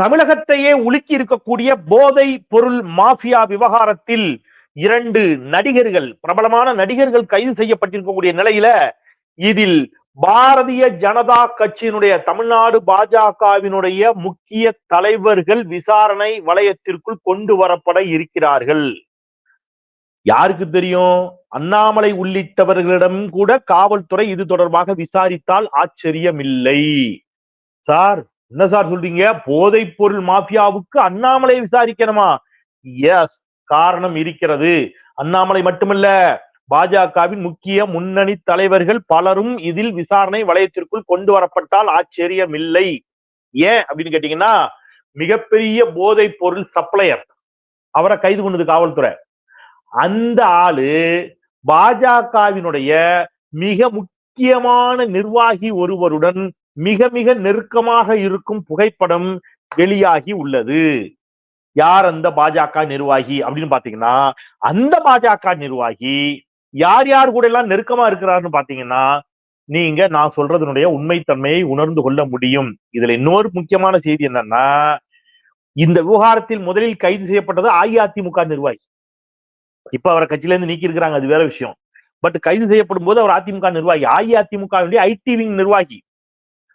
தமிழகத்தையே உலுக்கி இருக்கக்கூடிய போதை பொருள் மாஃபியா விவகாரத்தில் இரண்டு நடிகர்கள் பிரபலமான நடிகர்கள் கைது செய்யப்பட்டிருக்கக்கூடிய நிலையில இதில் பாரதிய ஜனதா கட்சியினுடைய தமிழ்நாடு பாஜகவினுடைய முக்கிய தலைவர்கள் விசாரணை வளையத்திற்குள் கொண்டு வரப்பட இருக்கிறார்கள். யாருக்கு தெரியும்? அண்ணாமலை உள்ளிட்டவர்களிடம் கூட காவல்துறை இது தொடர்பாக விசாரித்தால் ஆச்சரியமில்லை. சார் என்ன சார் சொல்றீங்க? போதைப் பொருள் மாஃபியாவுக்கு அண்ணாமலை விசாரிக்கணுமா? எஸ் காரணம் இருக்கிறது. அண்ணாமலை மட்டுமல்ல பாஜகவின் முக்கிய முன்னணி தலைவர்கள் பலரும் இதில் விசாரணை வளையத்திற்குள் கொண்டு வரப்பட்டால் ஆச்சரியமில்லை. ஏன் அப்படின்னு கேட்டீங்கன்னா மிகப்பெரிய போதைப் பொருள் சப்ளையர் அவரை கைது கொண்டது காவல்துறை. அந்த ஆளு பாஜகவினுடைய மிக முக்கியமான நிர்வாகி ஒருவருடன் மிக மிக நெருக்கமாக இருக்கும் புகைப்படம் வெளியாகி உள்ளது. யார் அந்த பாஜக நிர்வாகி அப்படின்னு பாத்தீங்கன்னா அந்த பாஜக நிர்வாகி யார் யார் கூட எல்லாம் நெருக்கமா இருக்கிறாருன்னு பாத்தீங்கன்னா நீங்க நான் சொல்றதனுடைய உண்மைத்தன்மையை உணர்ந்து கொள்ள முடியும். இதுல இன்னொரு முக்கியமான செய்தி என்னன்னா இந்த விவகாரத்தில் முதலில் கைது செய்யப்பட்டது அஇஅதிமுக நிர்வாகி. இப்ப அவரை கட்சியில இருந்து நீக்கி இருக்கிறாங்க அது வேற விஷயம். பட் கைது செய்யப்படும் போது அவர் அதிமுக நிர்வாகி. அஇஅதிமுக ஐடி விங் நிர்வாகி.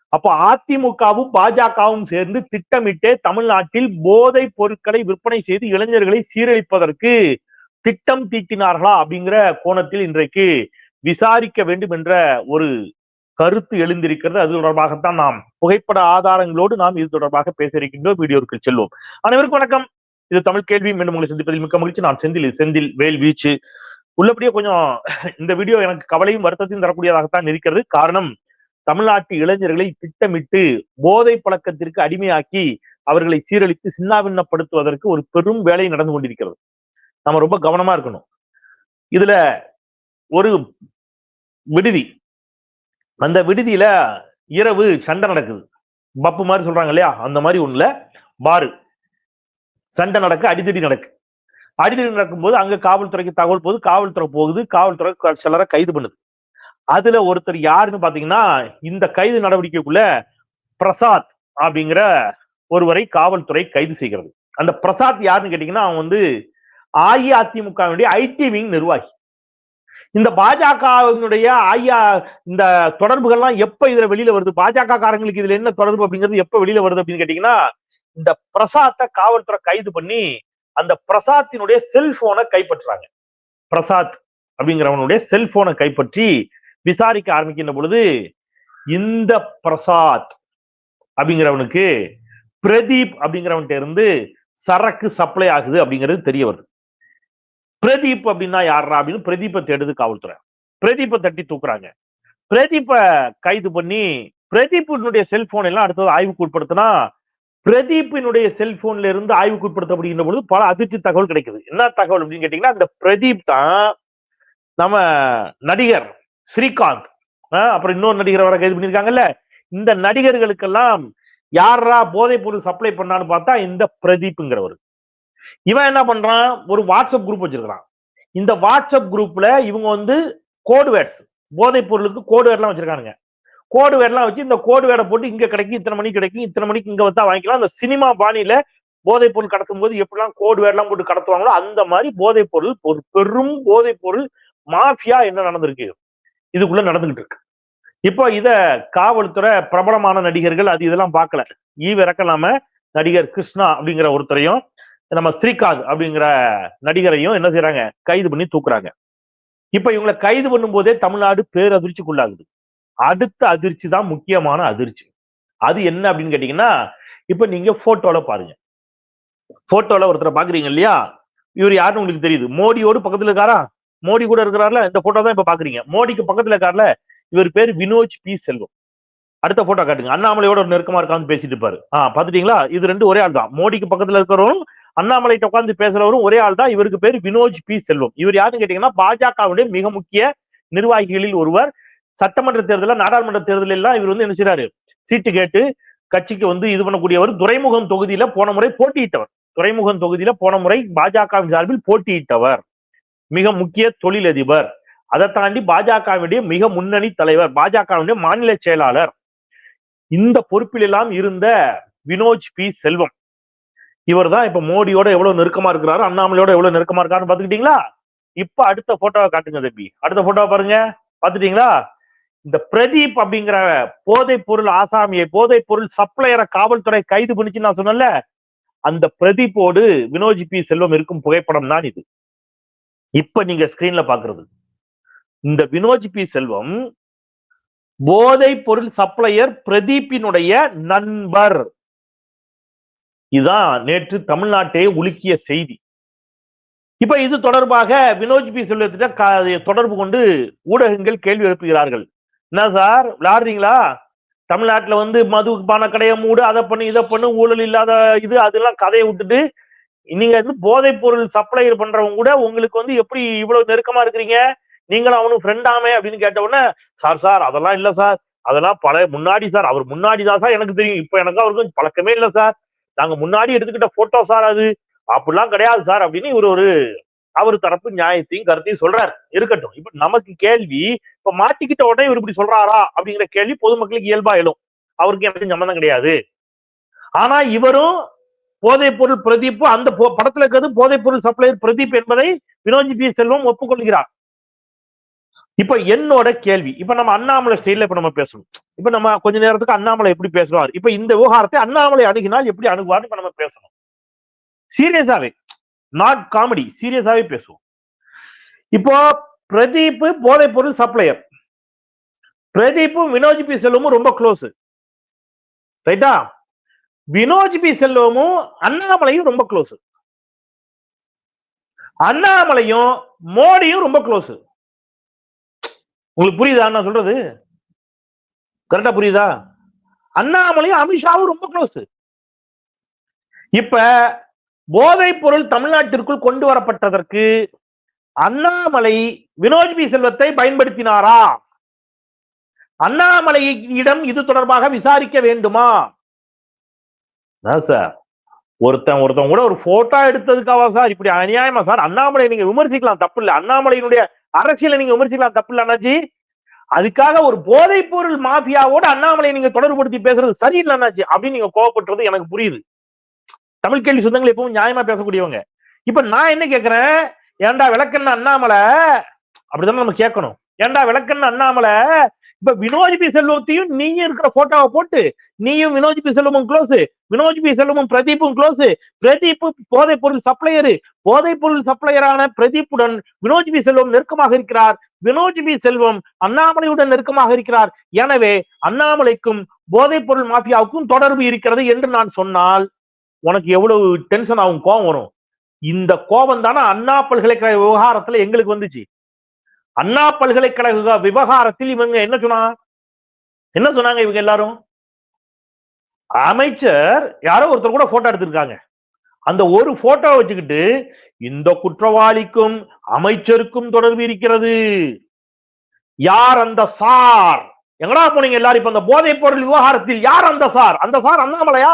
அப்போ அதிமுகவும் பாஜகவும் சேர்ந்து திட்டமிட்டே தமிழ்நாட்டில் போதை பொருட்களை விற்பனை செய்து இளைஞர்களை சீரழிப்பதற்கு திட்டம் தீட்டினார்களா அப்படிங்கிற கோணத்தில் இன்றைக்கு விசாரிக்க வேண்டும் என்ற ஒரு கருத்து எழுந்திருக்கிறது. அது தொடர்பாகத்தான் நாம் புகைப்பட ஆதாரங்களோடு நாம் இது தொடர்பாக பேச இருக்கின்றோம். வீடியோவுக்கு செல்வோம். அனைவருக்கும் வணக்கம். இது தமிழ் கேள்வி. மீண்டும் உங்களை சந்திப்பதில் மிக்க மகிழ்ச்சி. நான் செந்தில். செந்தில் வேல் வீச்சு. உள்ளபடியே கொஞ்சம் இந்த வீடியோ எனக்கு கவலையும் வருத்தத்தையும் தரக்கூடியதாகத்தான் இருக்கிறது. காரணம் தமிழ்நாட்டு இளைஞர்களை திட்டமிட்டு போதை பழக்கத்திற்கு அடிமையாக்கி அவர்களை சீரழித்து சின்னாபின்னப்படுத்துவதற்கு ஒரு பெரும் வேலை நடந்து கொண்டிருக்கிறது. நம்ம ரொம்ப கவனமா இருக்கணும். இதுல ஒரு விடுதி. அந்த விடுதியில இரவு சண்டை நடக்குது. பப்பு மாதிரி சொல்றாங்க இல்லையா? அந்த மாதிரி ஒண்ணுல பாரு. சண்டை நடக்கு அடிதடி நடக்கு. அடிதடி நடக்கும்போது அங்க காவல்துறைக்கு தகவல் போகுது காவல்துறை போகுது காவல்துறை சிலரை கைது பண்ணுது. அதுல ஒருத்தர் யாருன்னு பாத்தீங்கன்னா இந்த கைது நடவடிக்கைக்குள்ள பிரசாத் அப்படிங்கிற ஒருவரை காவல்துறை கைது செய்கிறது. அந்த பிரசாத் யாருன்னு கேட்டீங்கன்னா அவன் வந்து அஇஅதிமுகவினுடைய ஐடி விங் நிர்வாகி. இந்த பாஜகவினுடைய ஐயா இந்த தொடர்புகள்லாம் எப்ப இதுல வெளியில வருது? பாஜக காரங்களுக்கு இதுல என்ன தொடர்பு அப்படிங்கிறது எப்ப வெளியில வருது அப்படின்னு கேட்டீங்கன்னா இந்த பிரசாத்தை காவல்துறை கைது பண்ணி அந்த பிரசாத்தினுடைய செல்போனை கைப்பற்றுறாங்க. பிரசாத் அப்படிங்கிறவனுடைய செல்போனை கைப்பற்றி விசாரிக்க ஆரம்பிக்கின்ற பொழுது இந்த பிரசாத் அப்படிங்கிறவனுக்கு பிரதீப் அப்படிங்கிறவன்கிட்ட இருந்து சரக்கு சப்ளை ஆகுது அப்படிங்கிறது தெரிய வருது. பிரதீப் அப்படின்னா யாரா அப்படின்னு பிரதீப தேடுது காவல்துறை. பிரதீப்பை தட்டி தூக்குறாங்க. பிரதீப்பை கைது பண்ணி பிரதீப்பினுடைய செல்போன் எல்லாம் அடுத்தது ஆய்வுக்கு உட்படுத்தினா பிரதீப்பினுடைய செல்போன்ல இருந்து ஆய்வுக்கு உட்படுத்தப்படுகின்ற பொழுது பல அதிர்ச்சி தகவல் கிடைக்குது. என்ன தகவல் அப்படின்னு கேட்டீங்கன்னா அந்த பிரதீப் தான் நம்ம நடிகர். ஸ்ரீகாந்த். அப்புறம் இன்னொரு நடிகர் வர கைது பண்ணிருக்காங்கல்ல இந்த நடிகர்களுக்கெல்லாம் யாரா போதைப் பொருள் சப்ளை பண்ணான்னு பார்த்தா இந்த பிரதீப்ங்கிறவர் இவன் என்ன பண்றான்? ஒரு வாட்ஸ்அப் குரூப் வச்சிருக்கிறான். இந்த வாட்ஸ்அப் குரூப்ல இவங்க வந்து கோடுவேர்ட்ஸ் போதைப் பொருளுக்கு கோடுவேர்ட்லாம் வச்சிருக்கானுங்க. கோடுவேர்ட்லாம் வச்சு இந்த கோடுவேர்டை போட்டு இங்க கிடைக்கும் இத்தனை மணிக்கு கிடைக்கும் இத்தனை மணிக்கு இங்க வந்தா வாங்கிக்கலாம். அந்த சினிமா பாணியில போதைப் பொருள் கடத்தும் போது எப்படிலாம் கோடுவேர்ட்லாம் போட்டு கடத்துவாங்களோ அந்த மாதிரி போதைப் பொருள் ஒரு பெரும் போதைப் பொருள் மாஃபியா என்ன நடந்திருக்கு? இதுக்குள்ள நடந்துகிட்டு இருக்கு இப்போ இத காவல்துறை பிரபலமான நடிகர்கள் அது இதெல்லாம் பார்க்கல. ஈவிறக்கலாம நடிகர் கிருஷ்ணா அப்படிங்கிற ஒருத்தரையும் நம்ம ஸ்ரீகாந்த் அப்படிங்கிற நடிகரையும் என்ன செய்யறாங்க கைது பண்ணி தூக்குறாங்க. இப்ப இவங்களை கைது பண்ணும் போதே தமிழ்நாடு பேரதிர்ச்சிக்குள்ளாகுது அடுத்த அதிர்ச்சி தான் முக்கியமான அதிர்ச்சி. அது என்ன அப்படின்னு கேட்டீங்கன்னா இப்ப நீங்க போட்டோல பாருங்க. போட்டோல ஒருத்தரை பாக்குறீங்க இல்லையா? இவர் யாருன்னு உங்களுக்கு தெரியுது? மோடியோடு பக்கத்துல இருக்காரா? மோடி கூட இருக்கிறார்ல இந்த போட்டோ தான் இப்ப பாக்குறீங்க. மோடிக்கு பக்கத்துல இருக்கார்ல இவர் பேர் வினோஜ் பி. செல்வம். அடுத்த போட்டோ காட்டுங்க. அண்ணாமலையோட ஒரு நெருக்கமா இருக்கான்னு பேசிட்டு இருப்பாரு. ஆஹ் பாத்துட்டீங்களா? இது ரெண்டு ஒரே ஆள் தான் மோடிக்கு பக்கத்துல இருக்கிறவரும் அண்ணாமலைட்ட உட்காந்து பேசுறவரும் ஒரே ஆள் தான் இவருக்கு பேர் வினோஜ் பி. செல்வம். இவர் யாருன்னு கேட்டீங்கன்னா பாஜகவுடைய மிக முக்கிய நிர்வாகிகளில் ஒருவர். சட்டமன்ற தேர்தலில் நாடாளுமன்ற தேர்தலில் எல்லாம் இவர் வந்து என்ன செய்யறாரு சீட்டு கேட்டு கட்சிக்கு வந்து இது பண்ணக்கூடியவர் துறைமுகம் தொகுதியில போன முறை போட்டியிட்டவர். துறைமுகம் தொகுதியில போன முறை பாஜகவின் சார்பில் போட்டியிட்டவர். மிக முக்கிய தொழிலதிபர். அதை தாண்டி பாஜகவினுடைய மிக முன்னணி தலைவர் பாஜகவினுடைய மாநில செயலாளர். இந்த பொறுப்பில் எல்லாம் இருந்த வினோஜ் பி. செல்வம். இவர் தான் இப்ப மோடியோட எவ்வளவு நெருக்கமா இருக்கிறாரு அண்ணாமலையோட எவ்வளவு நெருக்கமா இருக்காருன்னு பாத்துக்கிட்டீங்களா இப்ப அடுத்த போட்டோவை காட்டுங்க தம்பி. அடுத்த போட்டோவை பாருங்க. பாத்துட்டீங்களா இந்த பிரதீப் அப்படிங்கிற போதைப் பொருள் ஆசாமியை போதைப் பொருள் சப்ளையரை காவல்துறை கைது பண்ணிச்சு நான் சொன்னேன்ல அந்த பிரதீப்போடு வினோஜ் பி. செல்வம் இருக்கும் புகைப்படம் தான் இது. இப்ப நீங்க ஸ்கிரீன்ல பாக்குறது. இந்த வினோஜ் பி செல்வம் போதை பொருள் சப்ளையர் பிரதீப்பினுடைய நண்பர். இதுதான் நேற்று தமிழ்நாட்டை உலுக்கிய செய்தி. இப்ப இது தொடர்பாக வினோஜ் பி செல்வத்திட்ட தொடர்பு கொண்டு ஊடகங்கள் கேள்வி எழுப்புகிறார்கள். என்ன சார் விளாடுறீங்களா தமிழ்நாட்டுல வந்து மது பான கடையை மூடு அதை பண்ணு இதை பண்ணு ஊழல் இல்லாத இது அதெல்லாம் கதையை விட்டுட்டு நீங்க வந்து போதைப் பொருள் சப்ளையர் பண்றவங்க கூட உங்களுக்கு வந்து எப்படி இவ்வளவு நெருக்கமா இருக்கிறீங்க? நீங்களும் அவனும் ஃப்ரெண்ட் ஆமே அப்படின்னு கேட்ட உடனே சார் சார் அதெல்லாம் இல்ல சார். அதெல்லாம் பல முன்னாடி சார். அவர் முன்னாடி தான் சார். எனக்கு தெரியும். இப்ப எனக்கு அவருக்கும் பழக்கமே இல்ல சார். நாங்க முன்னாடி எடுத்துக்கிட்ட போட்டோ சார் அது. அப்படிலாம் கிடையாது சார். அப்படின்னு இவர் ஒரு அவர் தரப்பு நியாயத்தையும் கருத்தையும் சொல்றாரு. இருக்கட்டும். இப்ப நமக்கு கேள்வி இப்ப மாட்டிக்கிட்ட உடனே இவர் இப்படி சொல்றாரா? அப்படிங்கிற கேள்வி பொதுமக்களுக்கு இயல்பா எழும். அவருக்கு எனக்கு சம்மந்தம் கிடையாது. ஆனா இவரும் போதைப் பொருள் பிரதீப் அந்த போ- படத்துல இருக்கிறது போதைப் பொருள் சப்ளையர் பிரதீப் என்பதை வினோஜ் பி. செல்வம் ஒப்புக்கொள்கிறார். இப்ப என்னோட கேள்வி இப்ப நம்ம அண்ணாமலை ஸ்டைல்ல இப்ப நம்ம பேசணும். இப்ப நம்ம கொஞ்ச நேரத்துக்கு அண்ணாமலை எப்படி பேசுவார்? இப்ப இந்த விவகாரத்தை அண்ணாமலை அணுகினால் எப்படி அணுகுவார்னு இப்ப நம்ம பேசணும். சீரியஸாவே நாட் காமெடி சீரியஸாவே பேசுவோம். இப்போ பிரதீப் போதைப் பொருள் சப்ளையர். பிரதீப்பும் வினோஜ் பி. செல்வமும் ரொம்ப க்ளோஸ் ரைட்டா? வினோஜ் பி செல்வமும் அண்ணாமலையும் ரொம்ப க்ளோஸ் அண்ணாமலையும் மோடியும் ரொம்ப க்ளோஸ் உங்களுக்கு புரியுதா நான் சொல்றது? கரெக்டா புரியுதா? அண்ணாமலையும் அமித்ஷாவும் ரொம்ப க்ளோஸ் இப்ப போதைப் பொருள் தமிழ்நாட்டிற்குள் கொண்டு வரப்பட்டதற்கு அண்ணாமலை வினோஜ் பி செல்வத்தை பயன்படுத்தினாரா? அண்ணாமலையிடம் இது தொடர்பாக விசாரிக்க வேண்டுமா? அதான் சார் ஒருத்தன் ஒருத்தன் கூட ஒரு போட்டோ எடுத்ததுக்காவா சார் இப்படி அநியாயமா சார் அண்ணாமலை நீங்க விமர்சிக்கலாம் தப்பு இல்ல. அண்ணாமலையினுடைய அரசியல நீங்க விமர்சிக்கலாம் தப்பு இல்லை அண்ணாச்சி. அதுக்காக ஒரு போதைப் பொருள் மாஃபியாவோட அண்ணாமலை நீங்க தொடர்புபடுத்தி பேசுறது சரியில்லை அண்ணாச்சி அப்படின்னு நீங்க கோவப்படுறது எனக்கு புரியுது. தமிழ் கேள்வி சொந்தங்கள் எப்பவும் நியாயமா பேசக்கூடியவங்க. இப்ப நான் என்ன கேக்குறேன்? ஏன்டா விளக்கண்ண அண்ணாமலை? அப்படிதான் நம்ம கேட்கணும். ஏன்டா விளக்கண்ண அண்ணாமலை? இப்ப வினோஜ் பி செல்வத்தையும் நீயும் இருக்கிற போட்டோவை போட்டு நீயும் வினோஜ் பி செல்வமும் க்ளோஸ் வினோஜ் பி செல்வமும் பிரதீப்பும் க்ளோஸ் பிரதீப் போதைப் பொருள் சப்ளையரு போதைப் பொருள் சப்ளையரான பிரதீப்புடன் வினோஜ் பி செல்வம் நெருக்கமாக இருக்கிறார். வினோஜ் பி செல்வம் அண்ணாமலையுடன் நெருக்கமாக இருக்கிறார். எனவே அண்ணாமலைக்கும் போதைப் பொருள் மாஃபியாவுக்கும் தொடர்பு இருக்கிறது என்று நான் சொன்னால் உனக்கு எவ்வளவு டென்ஷன் ஆகும் கோபம் வரும். இந்த கோபம் தானே அண்ணா பல்கலைக்கழக விவகாரத்துல எங்களுக்கு வந்துச்சு. அண்ணா பல்கலைக்கழக விவகாரத்தில் இவங்க என்ன சொன்னா? என்ன சொன்னாங்க இவங்க எல்லாரும்? அமைச்சர் யாரோ ஒருத்தர் கூட போட்டோ எடுத்திருக்காங்க. அந்த ஒரு போட்டோ வச்சுக்கிட்டு இந்த குற்றவாளிக்கும் அமைச்சருக்கும் தொடர்பு இருக்கிறது. யார் அந்த சார்? எங்கடா போனீங்க எல்லாரும்? இப்ப அந்த போதைப் பொருள் விவகாரத்தில் யார் அந்த சார்? அந்த சார் அண்ணாமலையா?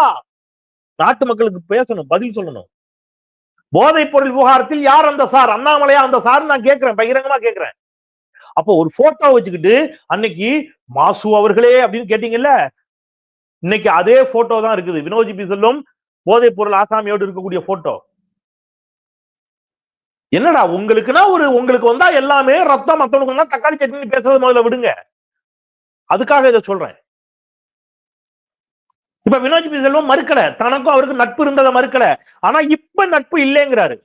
நாட்டு மக்களுக்கு பேசணும் பதில் சொல்லணும். போதைப் பொருள் விவகாரத்தில் யார் அந்த சார்? அண்ணாமலையா? அந்த சார் நான் கேட்கிறேன் பகிரங்கமா கேட்கிறேன். அப்போ ஒரு போட்டோ வச்சுக்கிட்டு அன்னைக்கு மாசு அவர்களே அப்படின்னு கேட்டீங்கல்ல? இன்னைக்கு அதே போட்டோ தான் இருக்குது. வினோஜி பி செல்வம் போதைப் பொருள் ஆசாமியோடு இருக்கக்கூடிய போட்டோ என்னடா உங்களுக்குன்னா ஒரு உங்களுக்கு வந்தா எல்லாமே ரத்தம் மத்தவனுக்கு வந்தா தக்காளி சட்னி பேசுறது முதல்ல விடுங்க. அதுக்காக இதை சொல்றேன். இப்ப வினோஜ் பி செல்வம் மறுக்கல. தனக்கும் அவருக்கு நட்பு இருந்ததை மறுக்கல. ஆனா இப்ப நட்பு இல்லைங்கிறாரு.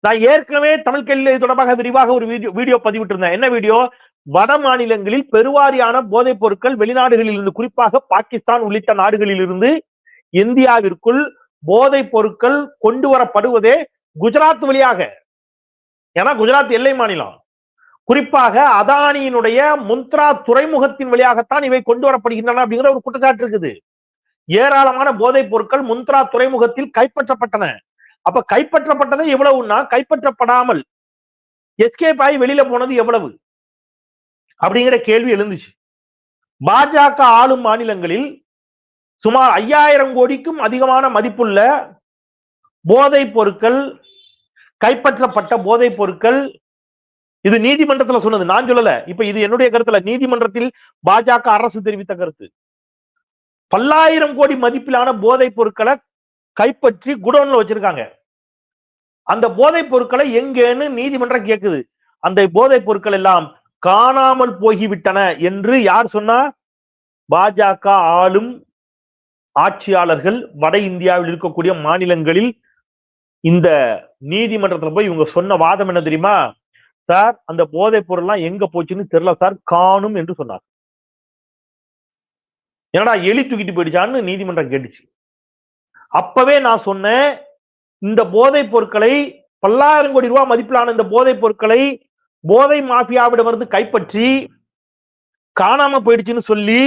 நான் ஏற்கனவே தமிழ் இது தொடர்பாக விரிவாக ஒரு வீடியோ வீடியோ பதிவிட்டிருந்தேன். என்ன வீடியோ? வட மாநிலங்களில் பெருவாரியான போதைப் பொருட்கள் வெளிநாடுகளில் இருந்து குறிப்பாக பாகிஸ்தான் உள்ளிட்ட நாடுகளில் இருந்து இந்தியாவிற்குள் போதைப் பொருட்கள் கொண்டு வரப்படுவதே குஜராத் வழியாக. ஏன்னா குஜராத் எல்லை மாநிலம். குறிப்பாக அதானியினுடைய முந்த்ரா துறைமுகத்தின் வழியாகத்தான் இவை கொண்டு வரப்படுகின்றன அப்படிங்கிற ஒரு குற்றச்சாட்டு இருக்குது. ஏராளமான போதைப் பொருட்கள் முந்த்ரா துறைமுகத்தில் கைப்பற்றப்பட்டன. அப்ப கைப்பற்றப்பட்டது எவ்வளவுன்னா கைப்பற்றப்படாமல் எஸ்கேப் ஆகி வெளியில போனது எவ்வளவு? அப்படிங்கிற கேள்வி எழுந்துச்சு. பாஜக ஆளும் மாநிலங்களில் சுமார் ஐயாயிரம் கோடிக்கும் அதிகமான மதிப்புள்ள போதைப் பொருட்கள் கைப்பற்றப்பட்ட போதைப் பொருட்கள் இது நீதிமன்றத்துல சொன்னது. நான் சொல்லல. இப்ப இது என்னுடைய கருத்துல. நீதிமன்றத்தில் பாஜக அரசு தெரிவித்த கருத்து. பல்லாயிரம் கோடி மதிப்பிலான போதைப் பொருட்களை கைப்பற்றி குடோன்ல வச்சிருக்காங்க. அந்த போதைப் பொருட்களை எங்கேன்னு நீதிமன்றம் கேக்குது. அந்த போதைப் பொருட்கள் எல்லாம் காணாமல் போகிவிட்டன என்று யார் சொன்னா? பாஜக ஆளும் ஆட்சியாளர்கள் வட இந்தியாவில் இருக்கக்கூடிய மாநிலங்களில் இந்த நீதிமன்றத்துல போய் இவங்க சொன்ன வாதம் என்ன தெரியுமா? சார் அந்த போதைப் பொருள்லாம் எங்க போச்சுன்னு தெரியல சார் காணும் என்று சொன்னார். என்னடா எலி தூக்கிட்டு போயிடுச்சான்னு நீதிமன்றம் கேட்டுச்சு. அப்பவே நான் சொன்னேன் இந்த போதைப் பொருட்களை பல்லாயிரம் கோடி ரூபாய் மதிப்பிலான இந்த போதைப் பொருட்களை போதை மாஃபியாவிடமிருந்து கைப்பற்றி காணாம போயிடுச்சுன்னு சொல்லி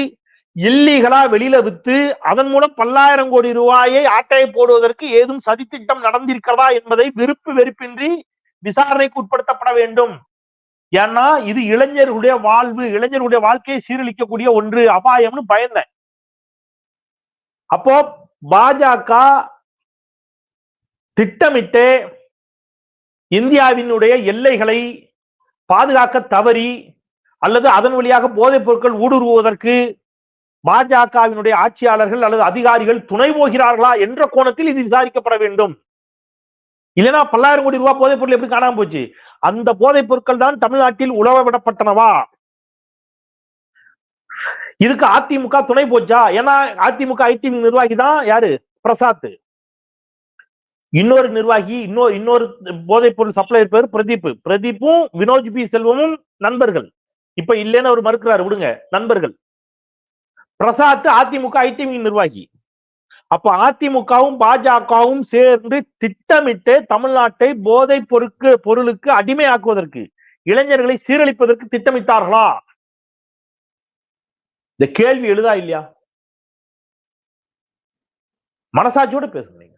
இல்லீகலா வெளியில வித்து அதன் மூலம் பல்லாயிரம் கோடி ரூபாயை ஆட்டையை போடுவதற்கு ஏதும் சதித்திட்டம் நடந்திருக்கிறதா என்பதை விருப்பு வெறுப்பின்றி விசாரணைக்கு உட்படுத்தப்பட வேண்டும். ஏன்னா இது இளைஞர்களுடைய வாழ்வு இளைஞர்களுடைய வாழ்க்கையை சீரழிக்கக்கூடிய ஒன்று அபாயம்னு பயந்தேன். அப்போ பாஜக திட்டமிட்டு இந்தியாவினுடைய எல்லைகளை பாதுகாக்க தவறி அல்லது அதன் வழியாக போதைப் பொருட்கள் ஊடுருவுவதற்கு பாஜகவினுடைய ஆட்சியாளர்கள் அல்லது அதிகாரிகள் துணை போகிறார்களா என்ற கோணத்தில் இது விசாரிக்கப்பட வேண்டும். இல்லைன்னா பல்லாயிரம் கோடி ரூபாய் போதைப் பொருள் எப்படி காணாம போச்சு? அந்த போதைப் பொருட்கள் தான் தமிழ்நாட்டில் உழவ விடப்பட்டனவா? இதுக்கு அதிமுக துணை போச்சா? ஏன்னா அதிமுக ஐடி நிர்வாகி தான் யாரு? பிரசாத். இன்னொரு நிர்வாகி இன்னொரு இன்னொரு போதைப் பொருள் சப்ளையர் பேர் பிரதீப். பிரதீப்பும் வினோஜ் பி. செல்வமும் நண்பர்கள். இப்ப இல்லைன்னு அவர் மறுக்கிறார் விடுங்க. நண்பர்கள். பிரசாத் அதிமுக ஐடி நிர்வாகி. அப்ப அதிமுகவும் பாஜகவும் சேர்ந்து திட்டமிட்டு தமிழ்நாட்டை போதை பொருட்கு பொருளுக்கு அடிமையாக்குவதற்கு இளைஞர்களை சீரழிப்பதற்கு திட்டமிட்டார்களா? இந்த கேள்வி எழுதா இல்லையா? மனசாட்சியோட பேசுங்க நீங்க.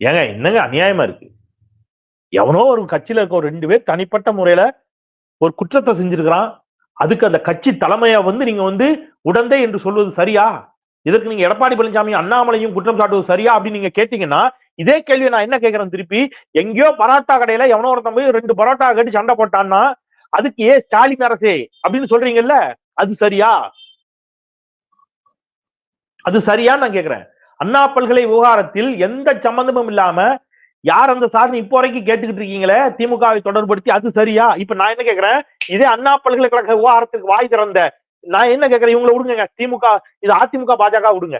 ஏங்க என்னங்க அநியாயமா இருக்கு? எவனோ ஒரு கட்சியில இருக்க ஒரு ரெண்டு பேர் தனிப்பட்ட முறையில ஒரு குற்றத்தை செஞ்சிருக்கிறான். அதுக்கு அந்த கட்சி தலைமையா வந்து நீங்க வந்து உடந்தை என்று சொல்வது சரியா? இதற்கு நீங்க எடப்பாடி பழனிசாமி அண்ணாமலையும் குற்றம் சாட்டுவது சரியா அப்படின்னு நீங்க கேட்டீங்கன்னா இதே கேள்வியை நான் என்ன கேட்கிறேன் திருப்பி? எங்கேயோ பரோட்டா கடையில எவனோ ஒருத்தன் போய் ரெண்டு பரோட்டா கட்டி சண்டை போட்டான்னா அதுக்கு ஏ ஸ்டாலின் அரசே அப்படின்னு சொல்றீங்கல்ல? அது சரியா? அது சரியா நான் கேக்குறேன். அண்ணா பல்கலை விவகாரத்தில் எந்த சம்பந்தமும் இல்லாம யார் அந்த சார்னு இப்போ வரைக்கும் கேட்டுக்கிட்டு இருக்கீங்களே? திமுகவை தொடர்படுத்தி அது சரியா? இப்ப நான் என்ன கேக்குறேன்? இதே அண்ணா பல்கலைக்கழக விவகாரத்துக்கு வாய் திறந்த நான் என்ன கேக்குறேன்? இவங்களை விடுங்க திமுக இது அதிமுக பாஜக விடுங்க.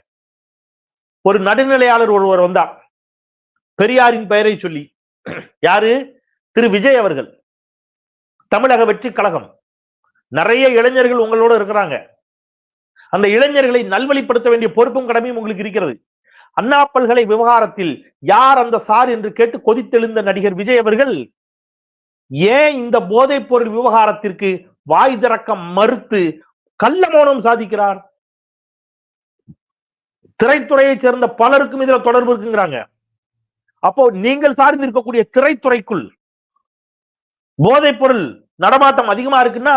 ஒரு நடுநிலையாளர் ஒருவர் வந்தார். பெரியாரின் பெயரை சொல்லி. யாரு? திரு விஜய் அவர்கள். தமிழக வெற்றி கழகம். நிறைய இளைஞர்கள் உங்களோட இருக்கிறாங்க. அந்த இளைஞர்களை நல்வழிப்படுத்த வேண்டிய பொறுப்பும் கடமையும் உங்களுக்கு இருக்கிறது. அண்ணா பல்கலை விவகாரத்தில் யார் அந்த சார் என்று கேட்டு கொதித்தெழுந்த நடிகர் விஜய் அவர்கள் ஏன் இந்த போதைப் பொருள் விவகாரத்திற்கு வாய் திறக்க மறுத்து கள்ள மௌனம் சாதிக்கிறார்? திரைத்துறையை சேர்ந்த பலருக்கும் இதுல தொடர்பு இருக்குங்கிறாங்க. அப்போ நீங்கள் சார்ந்து இருக்கக்கூடிய திரைத்துறைக்குள் போதைப் பொருள் நடமாட்டம் அதிகமா இருக்குன்னா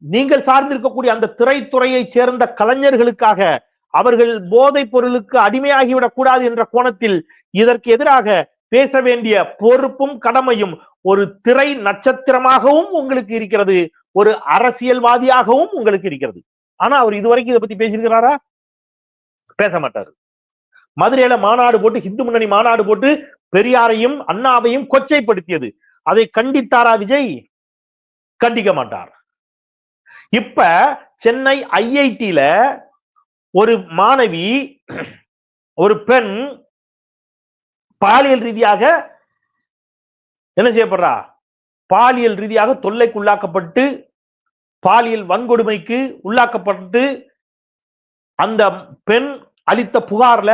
நீங்கள் சார்ந்திருக்கக்கூடிய அந்த திரைத்துறையை சேர்ந்த கலைஞர்களுக்காக அவர்கள் போதைப் பொருளுக்கு அடிமையாகிவிடக் கூடாது என்ற கோணத்தில் இதற்கு எதிராக பேச வேண்டிய பொறுப்பும் கடமையும் ஒரு திரை நட்சத்திரமாகவும் உங்களுக்கு இருக்கிறது. ஒரு அரசியல்வாதியாகவும் உங்களுக்கு இருக்கிறது. ஆனா அவர் இதுவரைக்கும் இதை பத்தி பேசியிருக்கிறாரா? பேச மாட்டாரு. மதுரையில மாநாடு போட்டு ஹிந்து முன்னணி மாநாடு போட்டு பெரியாரையும் அண்ணாவையும் கொச்சைப்படுத்தியது. அதை கண்டித்தாரா விஜய்? கண்டிக்க மாட்டார். இப்ப சென்னை ஐஐடியில ஒரு மாணவி ஒரு பெண் பாலியல் ரீதியாக என்ன செய்யப்படுறா? பாலியல் ரீதியாக தொல்லைக்குள்ளாக்கப்பட்டு பாலியல் வன்கொடுமைக்கு உள்ளாக்கப்பட்டு அந்த பெண் அளித்த புகார்ல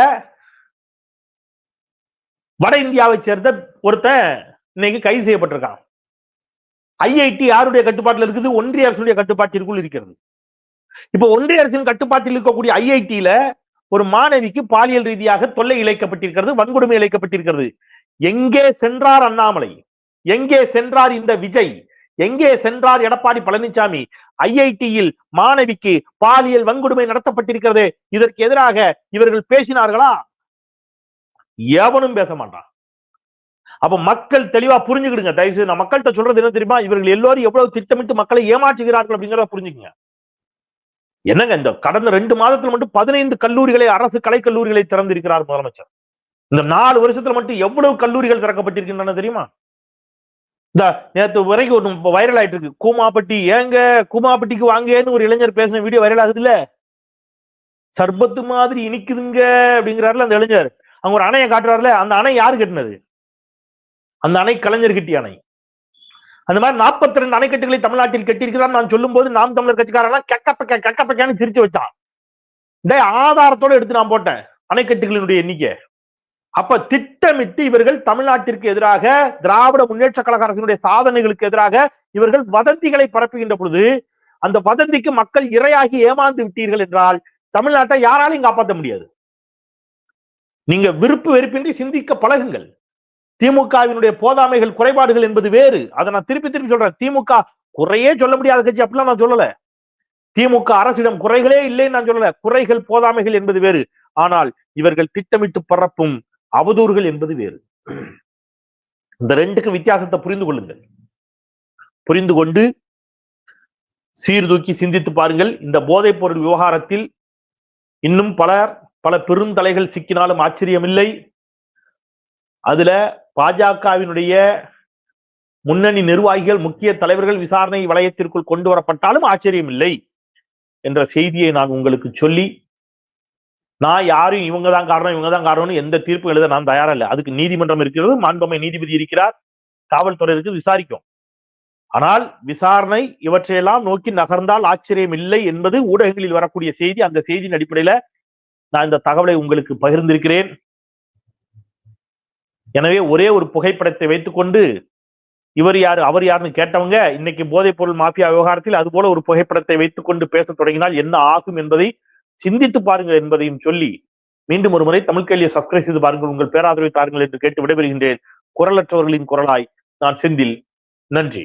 வட இந்தியாவை சேர்ந்த ஒருத்தன் இன்னைக்கு கைது செய்யப்பட்டிருக்கான். ஐஐடி யாருடைய கட்டுப்பாட்டில் இருக்குது? ஒன்றிய அரசுடைய கட்டுப்பாட்டிற்குள் இருக்கிறது. இப்போ ஒன்றிய அரசின் கட்டுப்பாட்டில் இருக்கக்கூடிய ஐஐடியில ஒரு மாணவிக்கு பாலியல் ரீதியாக தொல்லை இழைக்கப்பட்டிருக்கிறது வன்கொடுமை இழைக்கப்பட்டிருக்கிறது. எங்கே சென்றார் அண்ணாமலை? எங்கே சென்றார் இந்த விஜய்? எங்கே சென்றார் எடப்பாடி பழனிசாமி? ஐஐடியில் மாணவிக்கு பாலியல் வன்கொடுமை நடத்தப்பட்டிருக்கிறது இதற்கு எதிராக இவர்கள் பேசினார்களா? எவனும் பேச மாட்டான். அப்ப மக்கள் தெளிவா புரிஞ்சுக்கிடுங்க. தயவு செய்து நான் மக்கள்கிட்ட சொல்றது என்ன தெரியுமா? இவர்கள் எல்லோரும் எவ்வளவு திட்டமிட்டு மக்களை ஏமாற்றுகிறார்கள் அப்படிங்கிறத புரிஞ்சுக்கங்க. என்னங்க இந்த கடந்த ரெண்டு மாதத்துல மட்டும் பதினைந்து கல்லூரிகளை அரசு கலை கல்லூரிகளை திறந்திருக்கிறார் முதலமைச்சர். இந்த நாலு வருஷத்துல மட்டும் எவ்வளவு கல்லூரிகள் திறக்கப்பட்டிருக்கின்றன தெரியுமா? இந்த நேத்து வரைக்கும் ஒரு வைரல் ஆயிட்டு இருக்கு கூமாப்பட்டி ஏங்க கூமாப்பட்டிக்கு வாங்கன்னு ஒரு இளைஞர் பேசின வீடியோ வைரல் ஆகுதுல்ல? சர்பத்து மாதிரி இனிக்குதுங்க அப்படிங்கிறாருல அந்த இளைஞர். அங்க ஒரு அணையை காட்டுறாருல அந்த அணை யாரு கட்டினது? அந்த அணை கலைஞர் கட்டிய அணை. அந்த மாதிரி நாற்பத்தி ரெண்டு அணைக்கட்டுகளை தமிழ்நாட்டில் கட்டியிருக்கிறான் நான் சொல்லும் போது நாம் தமிழர் கட்சிக்காரெல்லாம் கெக்கப்பக்க கெக்கப்பக்கான்னு திருச்சி வச்சான். டே ஆதாரத்தோட எடுத்து நான் போட்டேன் அணைக்கட்டுகளினுடைய எண்ணிக்கை அப்ப திட்டமிட்டு இவர்கள் தமிழ்நாட்டிற்கு எதிராக திராவிட முன்னேற்ற கழக அரசினுடைய சாதனைகளுக்கு எதிராக இவர்கள் வதந்திகளை பரப்புகின்ற பொழுது அந்த வதந்திக்கு மக்கள் இரையாகி ஏமாந்து விட்டீர்கள் என்றால் தமிழ்நாட்டை யாராலையும் காப்பாற்ற முடியாது. நீங்க விருப்பு வெறுப்பின்றி சிந்திக்க பழகுங்கள். திமுகவினுடைய போதாமைகள் குறைபாடுகள் என்பது வேறு. அதை நான் திருப்பி திருப்பி சொல்றேன். திமுக குறையே சொல்ல முடியாத கட்சி. அப்படிலாம் நான் சொல்லல. திமுக அரசிடம் குறைகளே இல்லைன்னு நான் சொல்லல. குறைகள் போதாமைகள் என்பது வேறு. ஆனால் இவர்கள் திட்டமிட்டு பரப்பும் அவதூறுகள் என்பது வேறு. இந்த ரெண்டுக்கு வித்தியாசத்தை புரிந்து கொள்ளுங்கள். புரிந்து கொண்டு சீர்தூக்கி சிந்தித்து பாருங்கள். இந்த போதைப் பொருள் விவகாரத்தில் இன்னும் பலர் பல பெருந்தலைகள் சிக்கினாலும் ஆச்சரியமில்லை. அதுல பாஜகவினுடைய முன்னணி நிர்வாகிகள் முக்கிய தலைவர்கள் விசாரணை வளையத்திற்குள் கொண்டு வரப்பட்டாலும் ஆச்சரியம் இல்லை என்ற செய்தியை நான் உங்களுக்கு சொல்லி நான் யாரும் இவங்க தான் காரணம் இவங்க தான் காரணம்னு எந்த தீர்ப்பு எழுத நான் தயாரா இல்லை. அதுக்கு நீதிமன்றம் இருக்கிறது மாண்பமை நீதிபதி இருக்கிறார் காவல்துறை இருக்கு விசாரிக்கும். ஆனால் விசாரணை இவற்றையெல்லாம் நோக்கி நகர்ந்தால் ஆச்சரியம் இல்லை என்பது ஊடகங்களில் வரக்கூடிய செய்தி. அந்த செய்தியின் அடிப்படையில நான் இந்த தகவலை உங்களுக்கு பகிர்ந்திருக்கிறேன். எனவே ஒரே ஒரு புகைப்படத்தை வைத்துக்கொண்டு இவர் யாரு அவர் யாருன்னு கேட்டவங்க இன்னைக்கு போதைப் பொருள் மாஃபியா விவகாரத்தில் அது போல ஒரு புகைப்படத்தை வைத்துக்கொண்டு பேச தொடங்கினால் என்ன ஆகும் என்பதை சிந்தித்து பாருங்கள் என்பதையும் சொல்லி மீண்டும் ஒரு முறை தமிழ் கேள்வியை சப்ஸ்கிரைப் செய்து பாருங்கள். உங்கள் பேராதரவை தாருங்கள் என்று கேட்டு விடைபெறுகின்றேன். குரலற்றவர்களின் குரலாய் நான் செந்தில். நன்றி.